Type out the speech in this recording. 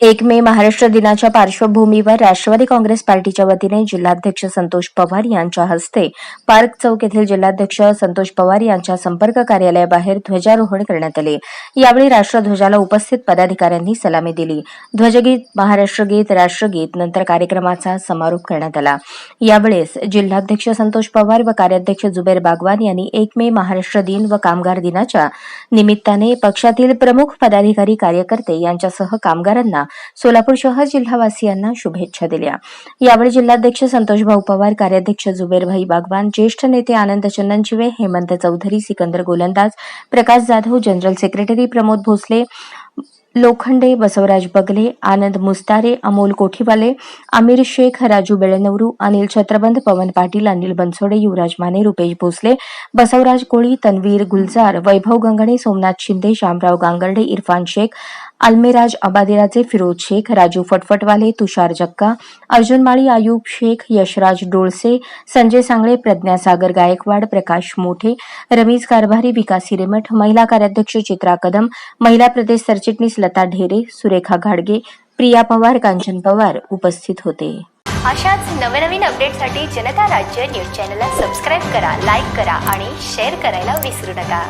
एक मे महाराष्ट्र दिनाच्या पार्श्वभूमीवर राष्ट्रवादी काँग्रेस पार्टीच्या वतीने जिल्हाध्यक्ष संतोष पवार यांच्या हस्ते पार्क चौक येथील जिल्हाध्यक्ष संतोष पवार यांच्या संपर्क कार्यालयाबाहेर ध्वजारोहण करण्यात आले. यावेळी राष्ट्रध्वजाला उपस्थित पदाधिकाऱ्यांनी सलामी दिली. ध्वजगीत महाराष्ट्र गीत राष्ट्रगीत नंतर कार्यक्रमाचा समारोप करण्यात आला. यावेळेस जिल्हाध्यक्ष संतोष पवार व कार्याध्यक्ष जुबेर बागवान यांनी एक मे महाराष्ट्र दिन व कामगार दिनाच्या निमित्ताने पक्षातील प्रमुख पदाधिकारी कार्यकर्ते यांच्यासह कामगारांना सोलापूर शहर जिल्हावासियांना शुभेच्छा दिल्या. यावेळी जिल्हाध्यक्ष संतोषभाऊ पवार कार्याध्यक्ष जुबेरभाई बागवान ज्येष्ठ नेते आनंद चंदनशिवे हेमंत चौधरी सिकंदर गोलंदाज प्रकाश जाधव जनरल सेक्रेटरी प्रमोद भोसले लोखंडे बसवराज बगले आनंद मुस्तारे अमोल कोठीवाले आमिर शेख राजू बेळनवरू अनिल छत्रबंध पवन पाटील अनिल बनसोडे युवराज माने रुपेश भोसले बसवराज कोळी तन्वीर गुलजार वैभव गंगणे सोमनाथ शिंदे शामराव गांगर्डे इरफान शेख अल्मेराज अबादिराचे फिरोज शेख राजू फटफटवाले तुषार जक्का अर्जुन माळी आयुब शेख यशराज डोळसे संजय सांगळे प्रज्ञा सागर गायकवाड प्रकाश मोठे रमीज कारभारी विकास हिरेमठ महिला कार्याध्यक्ष चित्रा कदम महिला प्रदेश सरचिटणीस लता ढेरे सुरेखा घाडगे प्रिया पवार कांचन पवार उपस्थित होते. अशाच नवनवीन अपडेटसाठी जनता राज्य न्यूज चॅनलला सबस्क्राईब करा लाईक करा आणि शेअर करायला विसरू नका.